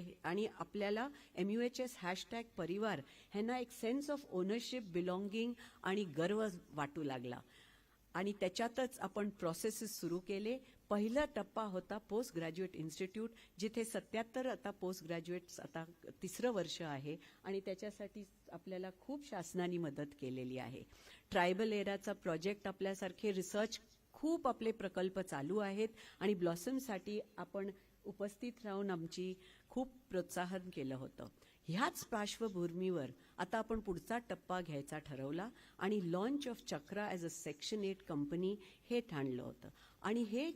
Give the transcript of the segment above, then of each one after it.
आहे आणि आपल्याला M U H S hashtag परिवार ह्यांना एक सेन्स ऑफ ओनरशिप बिलॉंगिंग आणि गर्व वाटू लागला. आणि त्याच्यातच आपण प्रोसेसेस सुरू केले. पहिला टप्पा होता पोस्ट ग्रॅज्युएट इन्स्टिट्यूट जिथे सत्याहत्तर आता पोस्ट ग्रॅज्युएट्स आता तिसरं वर्ष आहे आणि त्याच्यासाठी आपल्याला खूप शासनाने मदत केलेली आहे. ट्रायबल एराचा प्रोजेक्ट आपल्यासारखे रिसर्च खूप आपले प्रकल्प चालू आहेत आणि ब्लॉसमसाठी आपण उपस्थित राहून आमची खूप प्रोत्साहन केलं होतं. ह्याच पार्श्वभूमीवर आता आपण पुढचा टप्पा घ्यायचा ठरवला आणि launch of Chakra as a section eight company हे ठाणलं होतं. आणि हे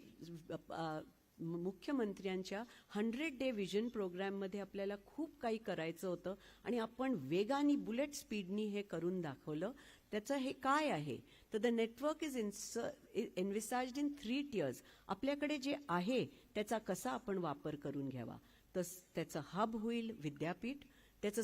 मुख्यमंत्र्यांच्या हंड्रेड डे व्हिजन प्रोग्राममध्ये आपल्याला खूप काही करायचं होतं आणि आपण वेगाने बुलेट स्पीडनी हे करून दाखवलं. त्याचं हे काय आहे? तर द नेटवर्क इज इन्स एनविसाइज्ड इन थ्री टियर्स आपल्याकडे जे आहे त्याचा कसा आपण वापर करून घ्यावा? तर त्याचं हब होईल विद्यापीठ त्याचं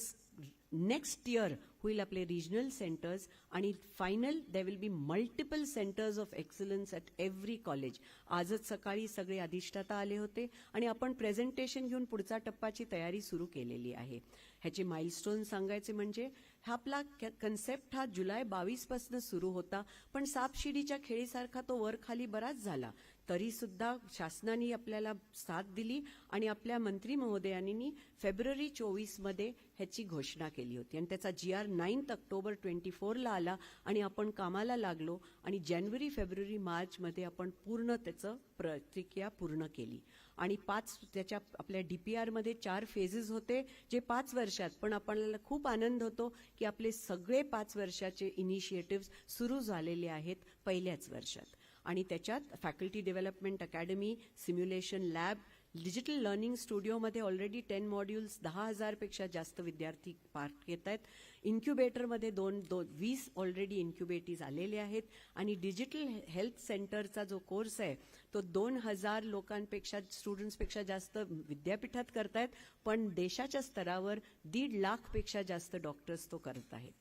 नेक्स्ट इयर होईल आपले रिजनल सेंटर्स आणि final they will be multiple centres of excellence at every college आजच सकाळी सगळे अधिष्ठाता आले होते आणि आपण प्रेझेंटेशन घेऊन पुढचा टप्पाची तयारी सुरू केलेली आहे. ह्याचे माइलस्टोन सांगायचे म्हणजे हा आपला कन्सेप्ट हा जुलै बावीसपासून सुरू होता पण सापशिडीच्या खेळीसारखा तो वर खाली बराच झाला. तरीसुद्धा शासनाने आपल्याला साथ दिली आणि आपल्या मंत्री महोदयांनी फेब्रुवारी चोवीसमध्ये ह्याची घोषणा केली होती. आणि त्याचा G R ninth October twenty फोरला आला आणि आपण कामाला लागलो आणि जानेवारी फेब्रुवारी मार्चमध्ये आपण पूर्ण त्याचं प्रतिक्रिया पूर्ण केली. आणि पाच त्याच्या आपल्या डीपीआरमध्ये चार फेजेस होते जे पाच वर्षात. पण आपल्याला खूप आनंद होतो की आपले सगळे पाच वर्षाचे इनिशिएटिव्ह सुरू झालेले आहेत पहिल्याच वर्षात. आणि त्याच्यात faculty development academy simulation lab digital learning स्टुडिओमध्ये ऑलरेडी टेन मॉड्यूल्स दहा हजारपेक्षा जास्त विद्यार्थी पार्ट घेत आहेत. इन्क्युबेटरमध्ये दोन दोन वीस ऑलरेडी इन्क्युबेटीज आलेले आहेत. आणि डिजिटल हेल्थ सेंटरचा जो कोर्स आहे तो दोन हजार लोकांपेक्षा स्टुडंट्सपेक्षा जास्त विद्यापीठात करतायत. पण देशाच्या स्तरावर दीड लाखपेक्षा जास्त डॉक्टर्स तो करत आहेत.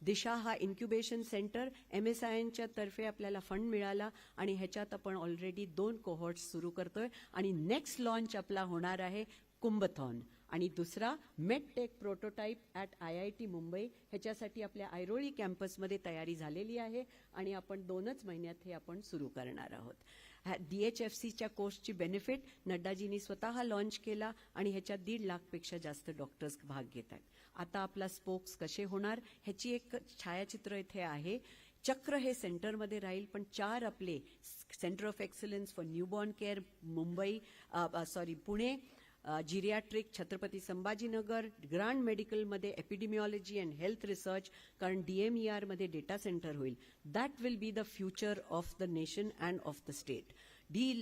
दिशा हा इन्क्युबेशन सेंटर एम एस तर्फे आपल्याला फंड मिळाला आणि ह्याच्यात आपण ऑलरेडी दोन कोहॉर्ट्स सुरू करतोय. आणि नेक्स्ट लॉन्च आपला होणार आहे कुंभथॉन. आणि दुसरा medtech prototype at I I T Mumbai ह्याच्यासाठी आपल्या ऐरोळी कॅम्पसमध्ये तयारी झालेली आहे आणि आपण दोनच महिन्यात हे आपण सुरू करणार आहोत. डीएचएफसीच्या कोर्सची बेनिफिट नड्डाजींनी स्वतः लॉन्च केला आणि ह्याच्यात दीड लाखपेक्षा जास्त डॉक्टर्स भाग घेत आहेत आता आपला स्पोक्स कसे होणार ह्याची एक छायाचित्र इथे आहे. चक्र हे सेंटरमध्ये राहील पण चार आपले centre of excellence for newborn care Mumbai sorry Pune geriatric Chhatrapati Sambhajinagar grand मेडिकलमध्ये एपिडेमिओलॉजी अँड हेल्थ रिसर्च कारण डीएमईआरमध्ये डेटा सेंटर होईल. That will be the future of the nation and of the state D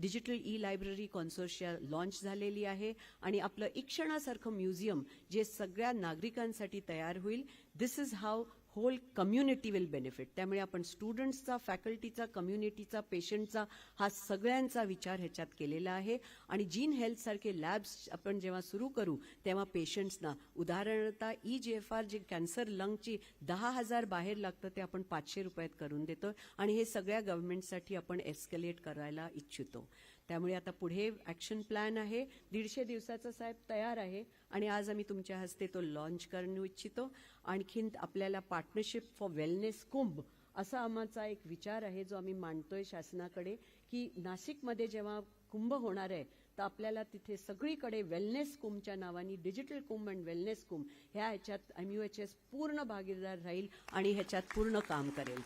digital E library consortia launch झालेली आहे आणि आपलं इक्षणासारखं museum जे सगळ्या नागरिकांसाठी तयार होईल. This is how whole community will benefit त्यामुळे आपण स्टुडंट्सचा फॅकल्टीचा कम्युनिटीचा पेशंटचा हा सगळ्यांचा विचार ह्याच्यात केलेला आहे. आणि जीन हेल्थसारखे लॅब्स आपण जेव्हा सुरू करू तेव्हा पेशंट्सना उदाहरणतः ई जी एफ आर जे कॅन्सर लंगची दहा हजार बाहेर लागतं ते आपण पाचशे रुपयात करून देतो आणि हे सगळ्या गव्हर्नमेंटसाठी आपण एस्केलेट करायला इच्छितो. त्यामुळे आता पुढे ॲक्शन प्लॅन आहे. दीडशे दिवसाचा साहेब तयार आहे. आणि आज आम्ही तुमच्या हस्ते तो लॉन्च करू इच्छितो. आणखीन आपल्याला पार्टनरशिप फॉर वेलनेस कुंभ असा आम्हाचा एक विचार आहे जो आम्ही मांडतोय शासनाकडे की नाशिकमध्ये जेव्हा कुंभ होणार आहे तर आपल्याला तिथे सगळीकडे वेलनेस कुंभच्या नावाने digital Kumbh and wellness Kumbh ह्या ह्याच्यात एम यू एच एस पूर्ण भागीदार राहील आणि ह्याच्यात पूर्ण काम करेल.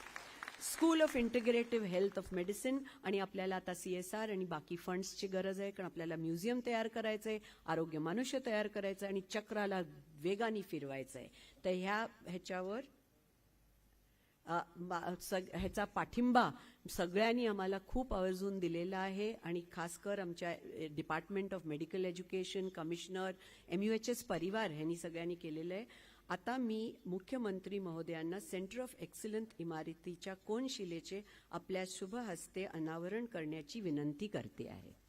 School of integrative health of medicine आणि आपल्याला आता सी एस आर आणि बाकी फंड्सची गरज आहे कारण आपल्याला म्युझियम तयार करायचं आहे आरोग्य मनुष्य तयार करायचं आहे आणि चक्राला वेगाने फिरवायचं आहे तर ह्या ह्याच्यावर सग- ह्याचा पाठिंबा सगळ्यांनी आम्हाला खूप आवर्जून दिलेला आहे आणि खास कर आमच्या department of medical education commissioner M U H S परिवार ह्यांनी सगळ्यांनी केलेलं आहे. आता मी मुख्यमंत्री महोदयांना सेंटर ऑफ एक्सलंट इमारतीच्या कोनशिलेचे आपल्या शुभ हस्ते अनावरण करण्याची विनंती करते आहे.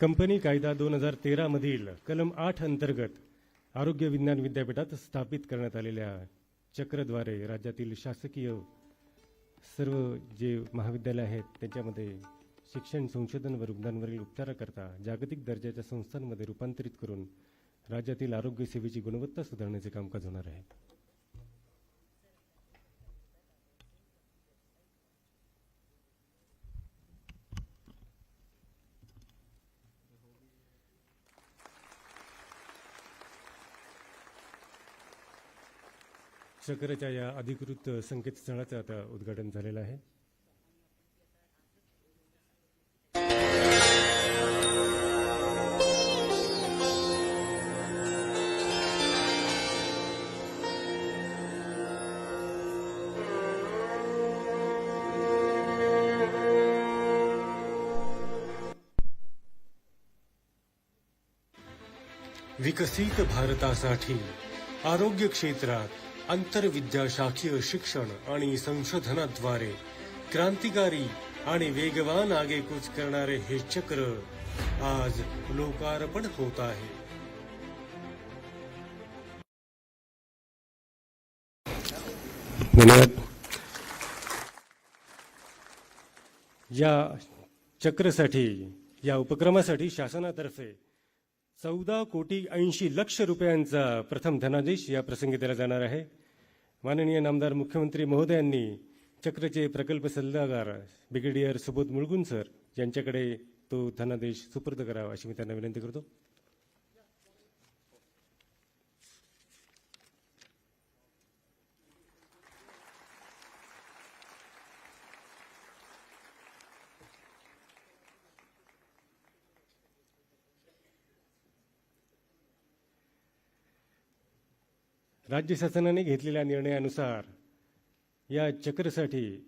कंपनी कायदा दोन हजार तेरामधील कलम आठ अंतर्गत आरोग्य विज्ञान विद्यापीठात स्थापित करण्यात आलेल्या चक्रद्वारे राज्यातील शासकीय सर्व जे महाविद्यालय आहेत त्याच्यामध्ये शिक्षण संशोधन व रुग्णांवरील उपचाराकरता जागतिक दर्जाच्या संस्थांमध्ये रूपांतरित करून राज्यातील आरोग्य सेवेची गुणवत्ता सुधारण्याचे कामकाज होणार आहे. चक्रच्या या अधिकृत संकेतस्थळाचं आता उद्घाटन झालेलं आहे. विकसित भारतासाठी आरोग्य क्षेत्रात आंतरविद्याशाखीय शिक्षण आणि संशोधनाद्वारे क्रांतिकारी आणि वेगवान आगेकूच करणारे हे चक्र आज लोकार्पण होत आहे. या चक्रसाठी या उपक्रमासाठी शासनातर्फे चौदा कोटी ऐंशी लक्ष रुपयांचा प्रथम धनादेश या प्रसंगी दिला जाणार आहे. माननीय नामदार मुख्यमंत्री महोदयांनी चक्रचे प्रकल्प सल्लागार ब्रिगेडियर सुबोध मुळगुन सर यांच्याकडे तो धनादेश सुपूर्द करावा अशी मी त्यांना विनंती करतो. राज्य शासनाने घेतलेल्या निर्णयानुसार या चक्रसाठी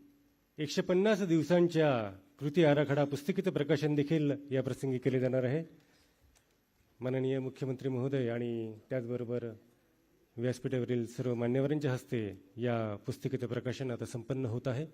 एकशे पन्नास दिवसांच्या कृती आराखडा पुस्तिकेचं प्रकाशन देखील या प्रसंगी केले जाणार आहे. माननीय मुख्यमंत्री महोदय आणि त्याचबरोबर व्यासपीठावरील सर्व मान्यवरांच्या हस्ते या पुस्तिकेचं प्रकाशन आता संपन्न होत आहे.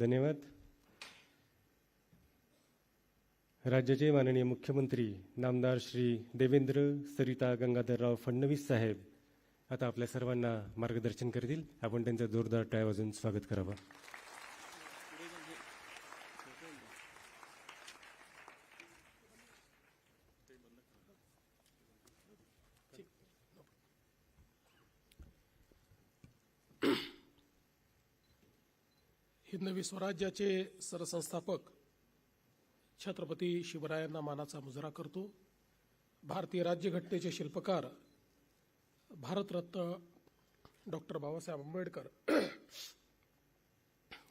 धन्यवाद. राज्याचे माननीय मुख्यमंत्री नामदार श्री देवेंद्र सरिता गंगाधरराव फडणवीस साहेब आता आपल्या सर्वांना मार्गदर्शन करतील. आपण त्यांचं जोरदार टाय वाजून स्वागत करावं. हिंदवी स्वराज्याचे सरसंस्थापक छत्रपती शिवरायांना मानाचा मुजरा करतो. भारतीय राज्यघटनेचे शिल्पकार भारतरत्न डॉक्टर बाबासाहेब आंबेडकर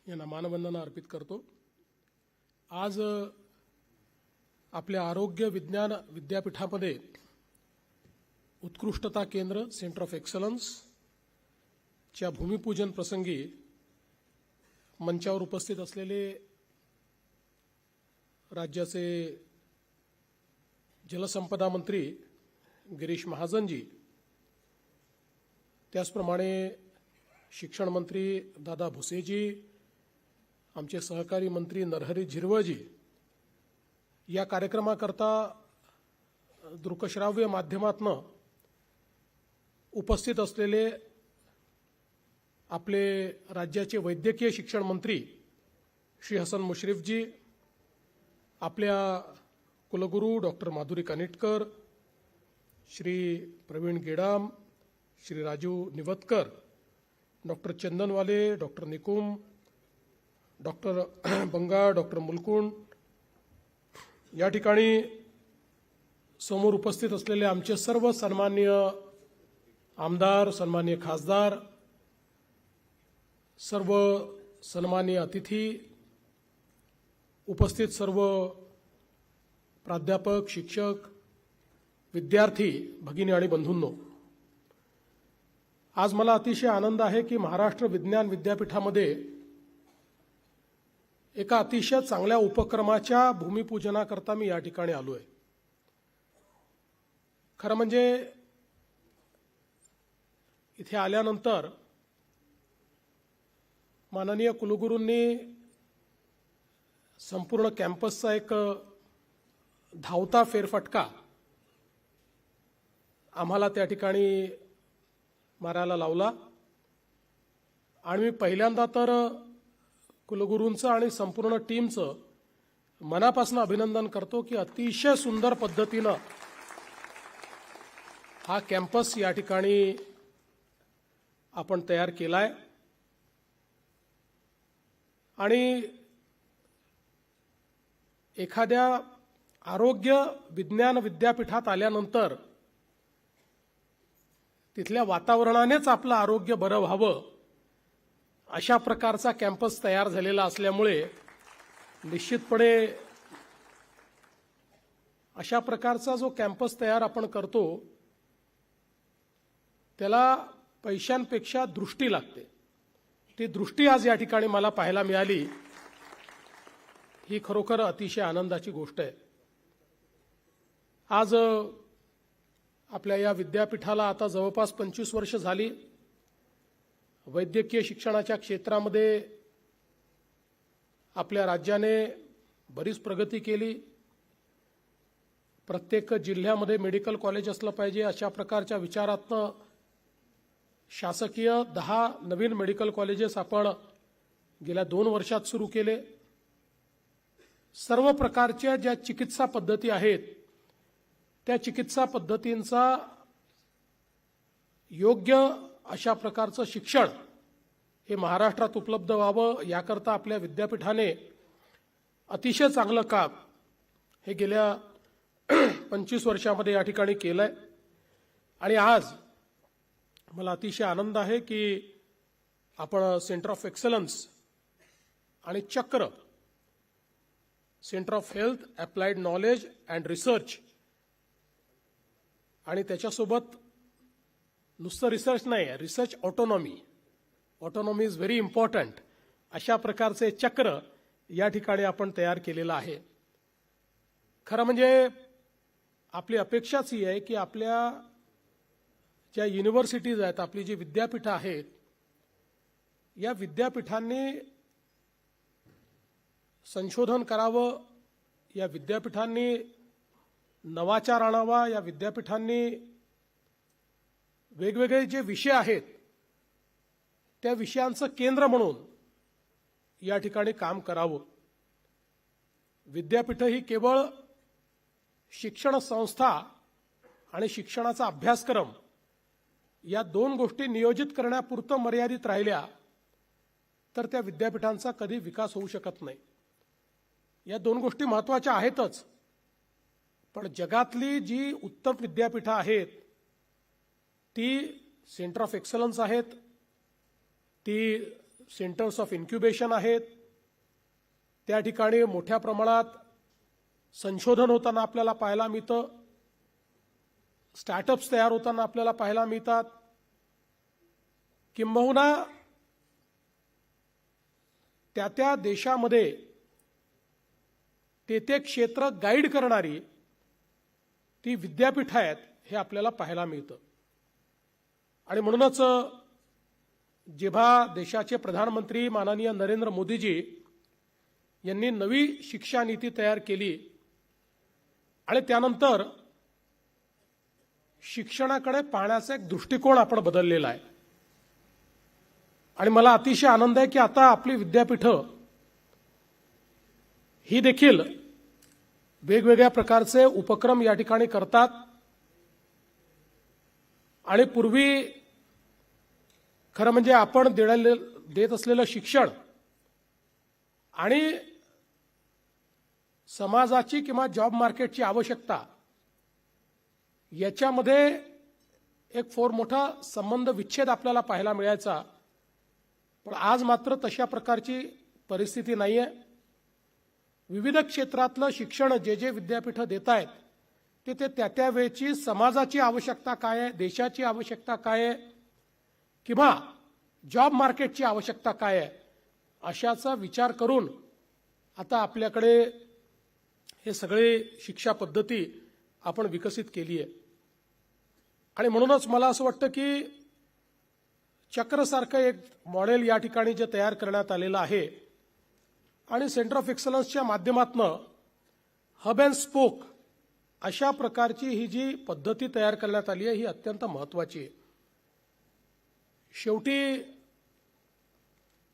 यांना मानवंदना अर्पित करतो. आज आपल्या आरोग्य विज्ञान विद्यापीठामध्ये उत्कृष्टता केंद्र सेंटर ऑफ एक्सलन्स च्या भूमिपूजन प्रसंगी मंचावर उपस्थित असलेले राज्याचे जलसंपदा मंत्री गिरीश महाजनजी त्याचप्रमाणे शिक्षण मंत्री दादा भुसेजी आमचे सहकारी मंत्री नरहरी झिरवळजी या कार्यक्रमाकरता दृकश्राव्य माध्यमातनं उपस्थित असलेले आपले राज्याचे वैद्यकीय शिक्षण मंत्री श्री हसन मुश्रीफजी आपल्या कुलगुरू doctor Madhuri Kanitkar Shri Pravin Gedam Shri Raju Nivatkar doctor Chandanwale doctor Nikum doctor Banga doctor Mulkund या ठिकाणी समोर उपस्थित असलेले आमचे सर्व सन्माननीय आमदार सन्माननीय खासदार सर्व सन्माननीय अतिथी उपस्थित सर्व प्राध्यापक शिक्षक विद्यार्थी भगिनी आणि बंधूंनो आज मला अतिशय आनंद आहे की महाराष्ट्र विज्ञान विद्यापीठामध्ये एका अतिशय चांगल्या उपक्रमाच्या भूमिपूजनाकरता मी या ठिकाणी आलो आहे खरं म्हणजे इथे आल्यानंतर माननीय कुलगुरूंनी संपूर्ण कॅम्पसचा एक धावता फेरफटका आम्हाला त्या ठिकाणी मारायला लावला. आणि मी पहिल्यांदा तर कुलगुरूंचं आणि संपूर्ण टीमचं मनापासून अभिनंदन करतो की अतिशय सुंदर पद्धतीनं हा कॅम्पस या ठिकाणी आपण तयार केला आहे आणि एखाद्या आरोग्य विज्ञान विद्यापीठात आल्यानंतर तिथल्या वातावरणानेच आपलं आरोग्य बरं व्हावं अशा प्रकारचा कॅम्पस तयार झालेला असल्यामुळे निश्चितपणे अशा प्रकारचा जो कॅम्पस तयार आपण करतो त्याला पैशांपेक्षा दृष्टी लागते. ती दृष्टी आज या ठिकाणी मला पाहायला मिळाली ही खरोखर अतिशय आनंदाची गोष्ट आहे. आज आपल्या या विद्यापीठाला आता जवळपास पंचवीस वर्ष झाली. वैद्यकीय शिक्षणाच्या क्षेत्रामध्ये आपल्या राज्याने बरीच प्रगती केली. प्रत्येक जिल्ह्यामध्ये मेडिकल कॉलेज असलं पाहिजे अशा प्रकारच्या विचारातनं शासकीय दहा नवीन मेडिकल कॉलेजेस आपण गेल्या दोन वर्षात सुरू केले. सर्व प्रकारच्या ज्या चिकित्सा पद्धती आहेत त्या चिकित्सा पद्धतींचा योग्य अशा प्रकारचं शिक्षण हे महाराष्ट्रात उपलब्ध व्हावं याकरता आपल्या विद्यापीठाने अतिशय चांगलं काम हे गेल्या पंचवीस वर्षामध्ये या ठिकाणी केलं आहे आणि आज मला अतिशय आनंद आहे की आपण सेंटर ऑफ एक्सलन्स आणि Chakra centre of health applied knowledge and research आणि त्याच्यासोबत नुसतं रिसर्च नाही research autonomy autonomy is very important अशा प्रकारचे चक्र या ठिकाणी आपण तयार केलेलं आहे. खरं म्हणजे आपली अपेक्षाच ही आहे की आपल्या ज्या युनिव्हर्सिटीज आहेत आपली जी विद्यापीठं आहेत या विद्यापीठांनी संशोधन करावं या विद्यापीठांनी नवाचार आणावा या विद्यापीठांनी वेगवेगळे जे विषय आहेत त्या विषयांचं केंद्र म्हणून या ठिकाणी काम करावं. विद्यापीठ ही केवळ शिक्षण संस्था आणि शिक्षणाचा अभ्यासक्रम या दोन गोष्टी नियोजित करण्यापुरतं मर्यादित राहिल्या तर त्या विद्यापीठांचा कधी विकास होऊ शकत नाही. या दोन गोष्टी महत्त्वाच्या आहेतच पण जगातली जी उत्तम विद्यापीठं आहेत ती सेंटर ऑफ एक्सलन्स आहेत ती सेंटर्स ऑफ इन्क्युबेशन आहेत त्या ठिकाणी मोठ्या प्रमाणात संशोधन होताना आपल्याला पाहायला मिळतं स्टार्टअप्स तयार होताना आपल्याला पाहायला मिळतात. किंबहुना त्या त्या देशामध्ये ते ते क्षेत्र गाईड करणारी ती विद्यापीठ आहेत हे आपल्याला पाहायला मिळतं. आणि म्हणूनच जेव्हा देशाचे प्रधानमंत्री माननीय नरेंद्र मोदीजी यांनी नवी शिक्षा नीती तयार केली आणि त्यानंतर शिक्षणाकडे पाहण्याचा एक दृष्टिकोन आपण बदललेला आहे. आणि मला अतिशय आनंद आहे की आता आपली विद्यापीठं ही देखील वेगवेगळ्या प्रकारचे उपक्रम या ठिकाणी करतात. आणि पूर्वी खरं म्हणजे आपण देण्याले देत असलेलं शिक्षण आणि समाजाची किंवा जॉब मार्केटची आवश्यकता याच्यामध्ये एक फोर मोठा संबंध विच्छेद आपल्याला पाहायला मिळायचा. पण आज मात्र तशा प्रकारची परिस्थिती नाही आहे विविध क्षेत्रातलं शिक्षण जे जे विद्यापीठं देत आहेत ते ते त्या त्या वेळची समाजाची आवश्यकता काय आहे देशाची आवश्यकता काय आहे किंवा जॉब मार्केटची आवश्यकता काय आहे अशाचा विचार करून आता आपल्याकडे हे सगळे शिक्षा पद्धती आपण विकसित केली आहे आणि म्हणूनच मला असं वाटतं की चक्रसारखं एक मॉडेल या ठिकाणी जे तयार करण्यात आलेलं आहे आणि सेंटर ऑफ एक्सलन्सच्या माध्यमातनं हब अँड स्पोक अशा प्रकारची ही जी पद्धती तयार करण्यात आली आहे ही अत्यंत महत्वाची आहे. शेवटी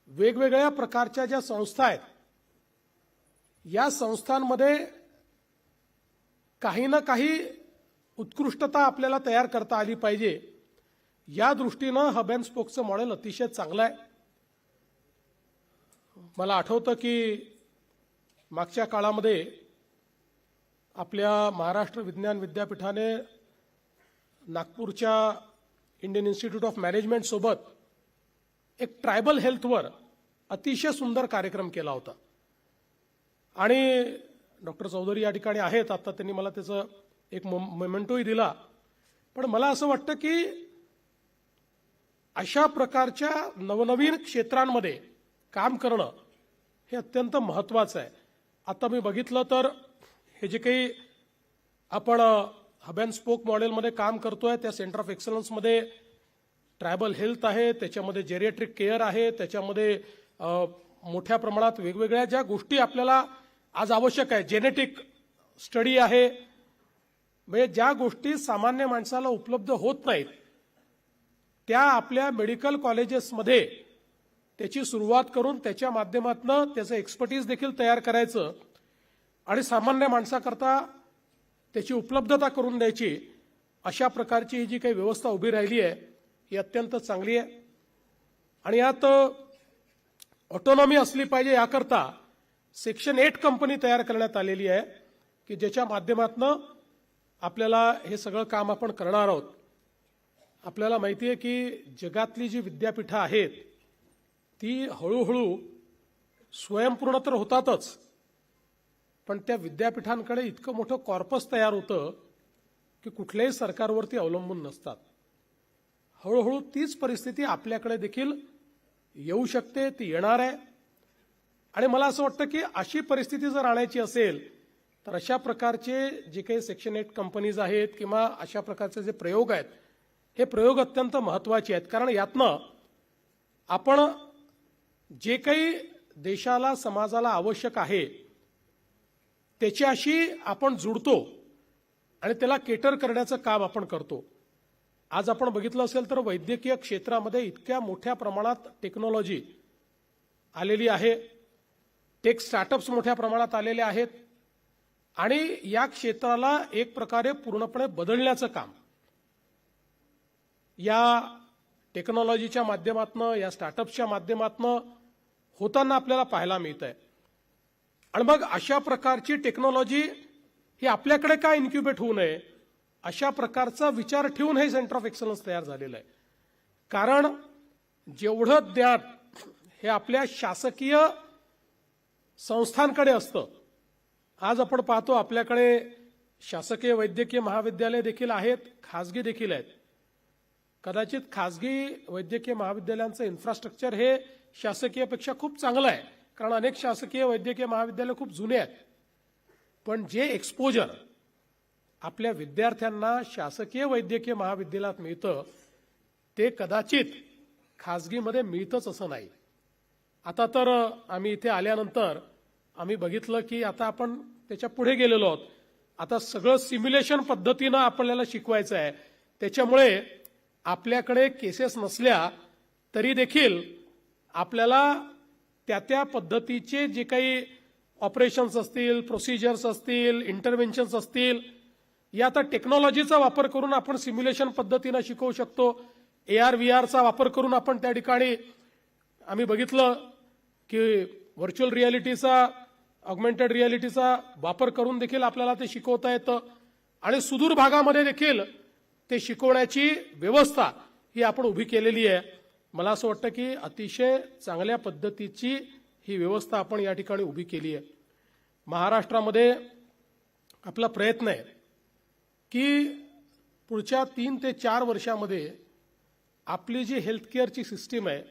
वेगवेगळ्या प्रकारच्या ज्या संस्था आहेत या संस्थांमध्ये काही ना काही उत्कृष्टता आपल्याला तयार करता आली पाहिजे. या दृष्टीनं हब अँड स्पोकचं मॉडेल अतिशय चांगलं आहे. मला आठवतं की मागच्या काळामध्ये आपल्या महाराष्ट्र विज्ञान विद्यापीठाने नागपूरच्या इंडियन इन्स्टिट्यूट ऑफ मॅनेजमेंट सोबत एक ट्रायबल हेल्थवर अतिशय सुंदर कार्यक्रम केला होता. आणि डॉक्टर चौधरी या ठिकाणी आहेत. आता त्यांनी मला त्याचं एक मोमेंटोही दिला. पण मला असं वाटतं की अशा प्रकारच्या नवनवीन क्षेत्रांमध्ये काम करणं हे अत्यंत महत्वाचं आहे. आता मी बघितलं तर हे जे काही आपण हब अँड स्पोक मॉडेलमध्ये काम करतोय त्या सेंटर ऑफ एक्सलन्समध्ये ट्रायबल हेल्थ आहे त्याच्यामध्ये जेरिएट्रिक केअर आहे त्याच्यामध्ये मोठ्या प्रमाणात वेगवेगळ्या ज्या गोष्टी आपल्याला आज आवश्यक आहे जेनेटिक स्टडी आहे म्हणजे ज्या गोष्टी सामान्य माणसाला उपलब्ध होत नाहीत त्या आपल्या मेडिकल कॉलेजेसमध्ये त्याची सुरुवात करून त्याच्या माध्यमातून त्याचं एक्सपर्टीज देखील तयार करायचं आणि सामान्य माणसाकरता त्याची उपलब्धता करून द्यायची अशा प्रकारची ही जी काही व्यवस्था उभी राहिली आहे ही अत्यंत चांगली आहे. आणि यात ऑटोनॉमी असली पाहिजे याकरता सेक्शन एट कंपनी तयार करण्यात आलेली आहे की ज्याच्या माध्यमातून आपल्याला हे सगळं काम आपण करणार आहोत. आपल्याला माहिती आहे की जगातली जी विद्यापीठं आहेत ती हळूहळू स्वयंपूर्ण तर होतातच पण त्या विद्यापीठांकडे इतकं मोठं कॉर्पस तयार होतं की कुठल्याही सरकारवरती अवलंबून नसतात. हळूहळू तीच परिस्थिती आपल्याकडे देखील येऊ शकते ती येणार आहे. आणि मला असं वाटतं की अशी परिस्थिती जर आणायची असेल तर अशा प्रकारचे जे काही सेक्शन एट कंपनीज आहेत किंवा अशा प्रकारचे जे प्रयोग आहेत हे प्रयोग अत्यंत महत्त्वाचे आहेत. कारण यातनं आपण जे काही देशाला समाजाला आवश्यक आहे त्याच्याशी आपण जुडतो आणि त्याला केटर करण्याचं काम आपण करतो. आज आपण बघितलं असेल तर वैद्यकीय क्षेत्रामध्ये इतक्या मोठ्या प्रमाणात टेक्नॉलॉजी आलेली आहे. टेक स्टार्टअप्स मोठ्या प्रमाणात आलेले आहेत. आणि या क्षेत्राला एक प्रकारे पूर्णपणे बदलण्याचं काम. या टेक्नॉलॉजीच्या माध्यमातनं या स्टार्टअप्सच्या माध्यमातनं होताना आपल्याला पाहायला मिळत आहे आणि मग अशा प्रकारची टेक्नॉलॉजी ही आपल्याकडे का इन्क्युबेट होऊ नये अशा प्रकारचा विचार ठेवून हे सेंटर ऑफ एक्सलन्स तयार झालेलं आहे. कारण जेवढं ज्ञान हे आपल्या शासकीय संस्थांकडे असतं आज आपण पाहतो आपल्याकडे शासकीय वैद्यकीय महाविद्यालय देखील आहेत खासगी देखील आहेत. कदाचित खासगी वैद्यकीय महाविद्यालयांचं इन्फ्रास्ट्रक्चर हे शासकीयपेक्षा खूप चांगलं आहे कारण अनेक शासकीय वैद्यकीय महाविद्यालय खूप जुने आहेत. पण जे एक्सपोजर आपल्या विद्यार्थ्यांना शासकीय वैद्यकीय महाविद्यालयात मिळतं ते कदाचित खासगीमध्ये मिळतंच असं नाही. आता तर आम्ही इथे आल्यानंतर आम्ही बघितलं की आता आपण त्याच्या पुढे गेलेलो आहोत. आता सगळं सिम्युलेशन पद्धतीनं आपल्याला शिकवायचं आहे. त्याच्यामुळे आपल्याकडे केसेस नसल्या तरी देखील आपल्याला त्या त्या पद्धतीचे जे काही ऑपरेशन्स असतील प्रोसिजर्स असतील इंटरव्हेन्शन्स असतील या आता टेक्नॉलॉजीचा वापर करून आपण सिम्युलेशन पद्धतीनं शिकवू शकतो. ए आर व्ही आरचा वापर करून आपण त्या ठिकाणी आम्ही बघितलं की व्हर्च्युअल रियालिटीचा ऑगमेंटेड रियालिटीचा वापर करून देखील आपल्याला ते शिकवता येतं. आणि सुदूर भागामध्ये देखील ते शिकवण्याची व्यवस्था ही आपण उभी केलेली आहे. मला असं वाटतं की अतिशय चांगल्या पद्धतीची ही व्यवस्था आपण या ठिकाणी उभी केली आहे. महाराष्ट्रामध्ये आपला प्रयत्न आहे की पुढच्या तीन ते चार वर्षामध्ये आपली जी हेल्थकेअरची सिस्टीम आहे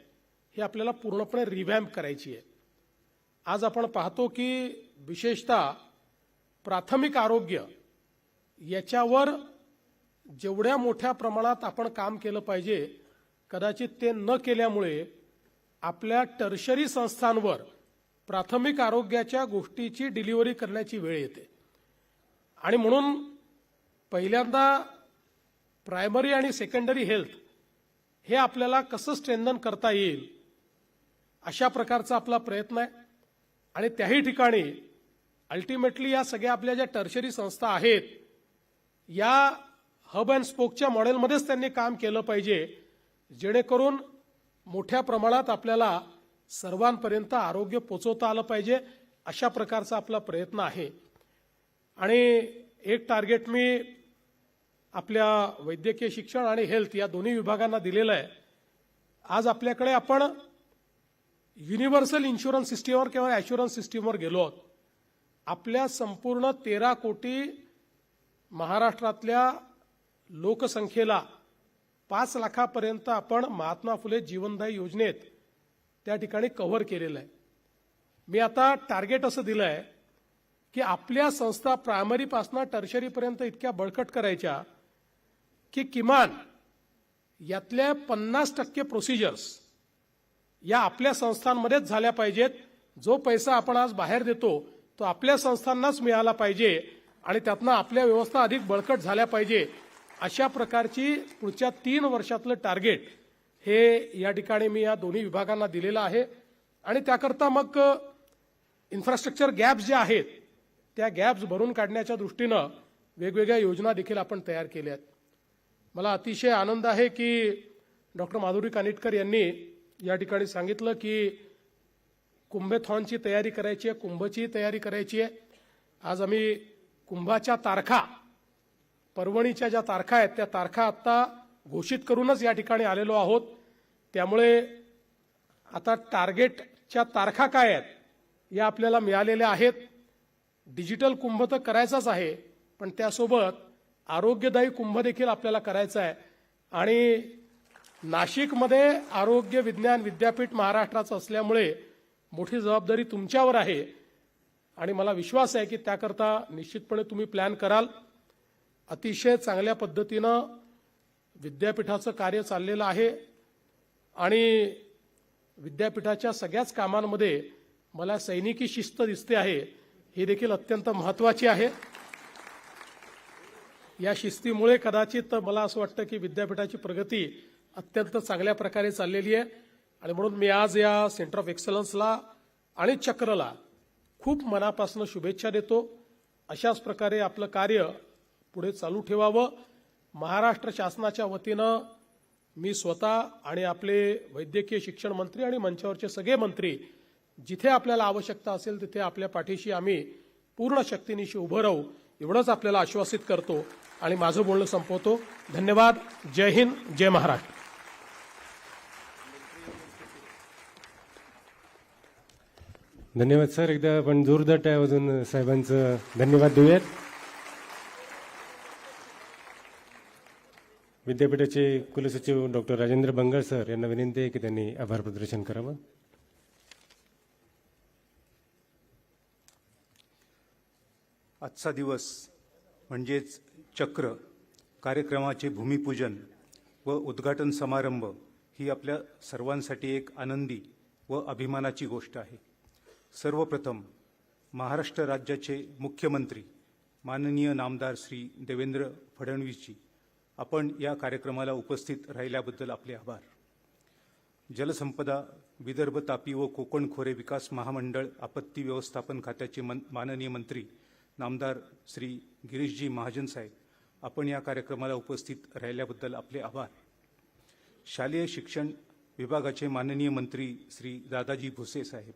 ही आपल्याला पूर्णपणे रिव्हॅम्प करायची आहे. आज आपण पाहतो की विशेषतः प्राथमिक आरोग्य याच्यावर जेवढ्या मोठ्या प्रमाणात आपण काम केलं पाहिजे कदाचित ते न केल्यामुळे आपल्या टर्शरी संस्थांवर प्राथमिक आरोग्याच्या गोष्टीची डिलिव्हरी करण्याची वेळ येते. आणि म्हणून पहिल्यांदा प्रायमरी आणि सेकंडरी हेल्थ हे आपल्याला कसं स्ट्रेंदन करता येईल अशा प्रकारचा आपला प्रयत्न आहे. आणि त्याही ठिकाणी अल्टिमेटली या सगळ्या आपल्या ज्या टर्शरी संस्था आहेत या हब अँड स्पोकच्या मॉडेलमध्येच त्यांनी काम केलं पाहिजे जेणेकरून मोठ्या प्रमाणात आपल्याला सर्वांपर्यंत आरोग्य पोचवता आलं पाहिजे अशा प्रकारचा आपला प्रयत्न आहे. आणि एक टार्गेट मी आपल्या वैद्यकीय शिक्षण आणि हेल्थ या दोन्ही विभागांना दिलेलं आहे. आज आपल्याकडे आपण युनिव्हर्सल इन्शुरन्स सिस्टीमवर किंवा ॲश्युरन्स सिस्टीमवर गेलो आहोत आपल्या संपूर्ण तेरा कोटी महाराष्ट्रातल्या लोकसंख्येला पाच लाखापर्यंत आपण महात्मा फुले जीवनदायी योजनेत त्या ठिकाणी कव्हर केलेलं आहे. मी आता टार्गेट असं दिलं आहे की आपल्या संस्था प्रायमरीपासनं टर्शरीपर्यंत इतक्या बळकट करायच्या की किमान यातल्या पन्नास टक्के प्रोसिजर्स या आपल्या संस्थांमध्येच झाल्या पाहिजेत. जो पैसा आपण आज बाहेर देतो तो आपल्या संस्थांनाच मिळाला पाहिजे आणि त्यातनं आपल्या व्यवस्था अधिक बळकट झाल्या पाहिजे अशा प्रकारची पुढच्या तीन वर्षातलं टार्गेट हे या ठिकाणी मी या दोन्ही विभागांना दिलेलं आहे. आणि त्याकरता मग इन्फ्रास्ट्रक्चर गॅप्स ज्या आहेत त्या गॅप्स भरून काढण्याच्या दृष्टीनं वेगवेगळ्या योजना देखील आपण तयार केल्या आहेत. मला अतिशय आनंद आहे की डॉक्टर माधुरी कानिटकर यांनी या ठिकाणी सांगितलं की कुंभेथॉनची तयारी करायची आहे कुंभची तयारी करायची आहे. आज आम्ही कुंभाच्या तारखा पर्वणीच्या ज्या तारखा आहेत त्या तारखा आत्ता घोषित करूनच या ठिकाणी आलेलो आहोत. त्यामुळे आता टार्गेटच्या तारखा काय आहेत या आपल्याला मिळालेल्या आहेत. डिजिटल कुंभ तर करायचाच आहे पण त्यासोबत आरोग्यदायी कुंभ देखील आपल्याला करायचा आहे. आणि नाशिकमध्ये आरोग्य विज्ञान विद्यापीठ महाराष्ट्राचं असल्यामुळे मोठी जबाबदारी तुमच्यावर आहे. आणि मला विश्वास आहे की त्याकरता निश्चितपणे तुम्ही प्लॅन कराल. अतिशय चांगल्या पद्धतीनं विद्यापीठाचं कार्य चाललेलं आहे. आणि विद्यापीठाच्या सगळ्याच कामांमध्ये मला सैनिकी शिस्त दिसते आहे. ही देखील अत्यंत महत्वाची आहे. या शिस्तीमुळे कदाचित मला असं वाटतं की विद्यापीठाची प्रगती अत्यंत चांगल्या प्रकारे चाललेली आहे. आणि म्हणून मी आज या सेंटर ऑफ एक्सलन्सला आणि चक्रला खूप मनापासून शुभेच्छा देतो. अशाच प्रकारे आपलं कार्य पुढे चालू ठेवावं. महाराष्ट्र शासनाच्या वतीनं मी स्वतः आणि आपले वैद्यकीय शिक्षण मंत्री आणि मंचावरचे सगळे मंत्री जिथे आपल्याला आवश्यकता असेल तिथे आपल्या पाठीशी आम्ही पूर्ण शक्तीनिशी उभं राहू एवढंच आपल्याला आश्वासित करतो आणि माझं बोलणं संपवतो. धन्यवाद. जय हिंद. जय महाराष्ट्र. धन्यवाद सर. एकदा आपण जोरदार टाय अजून साहेबांचं धन्यवाद देऊयात. विद्यापीठाचे कुलसचिव डॉक्टर राजेंद्र बंगाळ सर यांना विनंती आहे की त्यांनी आभार प्रदर्शन करावं. आजचा दिवस म्हणजेच चक्र कार्यक्रमाचे भूमिपूजन व उद्घाटन समारंभ ही आपल्या सर्वांसाठी एक आनंदी व अभिमानाची गोष्ट आहे. सर्वप्रथम महाराष्ट्र राज्याचे मुख्यमंत्री माननीय नामदार श्री देवेंद्र फडणवीसजी आपण या कार्यक्रमाला उपस्थित राहिल्याबद्दल आपले आभार. जलसंपदा विदर्भ तापी व कोकण खोरे विकास महामंडळ आपत्ती व्यवस्थापन खात्याचे मन माननीय मंत्री नामदार श्री गिरीशजी महाजन साहेब आपण या कार्यक्रमाला उपस्थित राहिल्याबद्दल आपले आभार. शालेय शिक्षण विभागाचे माननीय मंत्री श्री दादाजी भुसे साहेब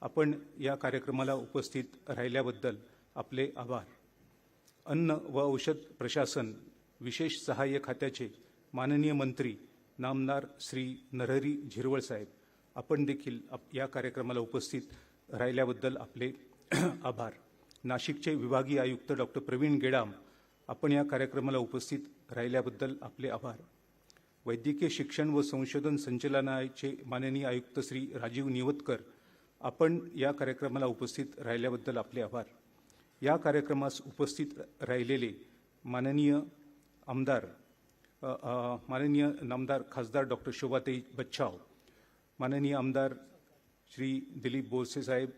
आपण या कार्यक्रमाला उपस्थित राहिल्याबद्दल आपले आभार. अन्न व औषध प्रशासन विशेष सहाय्य खात्याचे माननीय मंत्री नामदार श्री नरहरी झिरवळ साहेब आपण देखील आप- या कार्यक्रमाला उपस्थित राहिल्याबद्दल आपले आभार. नाशिकचे विभागीय आयुक्त डॉक्टर प्रवीण गेडाम आपण या कार्यक्रमाला उपस्थित राहिल्याबद्दल आपले आभार. वैद्यकीय शिक्षण व संशोधन संचालनालयाचे माननीय आयुक्त श्री राजीव निवतकर आपण या कार्यक्रमाला उपस्थित राहिल्याबद्दल आपले आभार. या कार्यक्रमास उपस्थित राहिलेले माननीय आमदार माननीय नामदार खासदार डॉक्टर शोभाताई बच्छाव माननीय आमदार Shri Dilip Borse saheb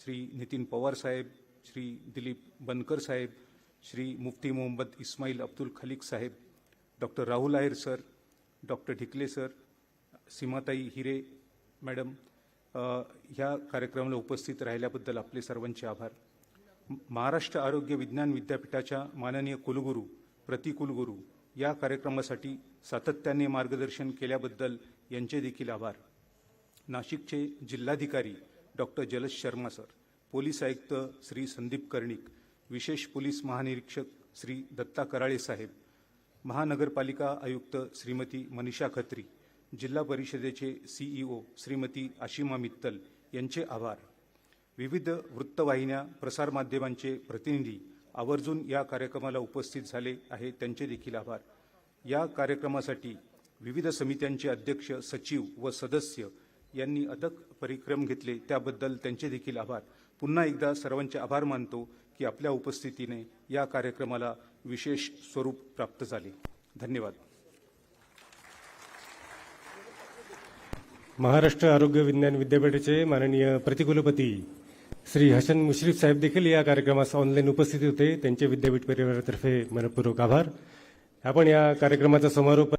Shri Nitin Pawar saheb Shri Dilip Bankar saheb Shri Mufti Mohammed Ismail Abdul Khaliq saheb doctor Rahul Aher sir doctor Dhikle sir Seematai Hire madam ह्या कार्यक्रमाला उपस्थित राहिल्याबद्दल आपले सर्वांचे आभार. महाराष्ट्र आरोग्य विज्ञान विद्यापीठाच्या माननीय कुलगुरू प्रतिकुलगुरू या कार्यक्रमासाठी सातत्याने मार्गदर्शन केल्याबद्दल यांचे देखील आभार. नाशिकचे जिल्हाधिकारी doctor Jalaj Sharma sir police आयुक्त श्री संदीप कर्णिक विशेष पोलीस महानिरीक्षक श्री दत्ता कराळे साहेब महानगरपालिका आयुक्त श्रीमती मनीषा खत्री जिल्हा परिषदेचे सीईओ श्रीमती आशिमा मित्तल यांचे आभार. विविध वृत्तवाहिन्या प्रसारमाध्यमांचे प्रतिनिधी आवर्जून या कार्यक्रमाला उपस्थित झाले आहे त्यांचे देखील आभार. या कार्यक्रमासाठी विविध समित्यांचे अध्यक्ष सचिव व सदस्य यांनी अथक परिक्रम घेतले त्याबद्दल त्यांचे देखील आभार. पुन्हा एकदा सर्वांचे आभार मानतो की आपल्या उपस्थितीने या कार्यक्रमाला विशेष स्वरूप प्राप्त झाले. धन्यवाद. महाराष्ट्र आरोग्य विज्ञान विद्यापीठाचे माननीय प्रतिकुलपती श्री हसन मुश्रीफ साहेब देखील या कार्यक्रमास ऑनलाईन उपस्थित होते. त्यांचे विद्यापीठ परिवारातर्फे मनपूर्वक आभार. आपण या कार्यक्रमाचा समारोप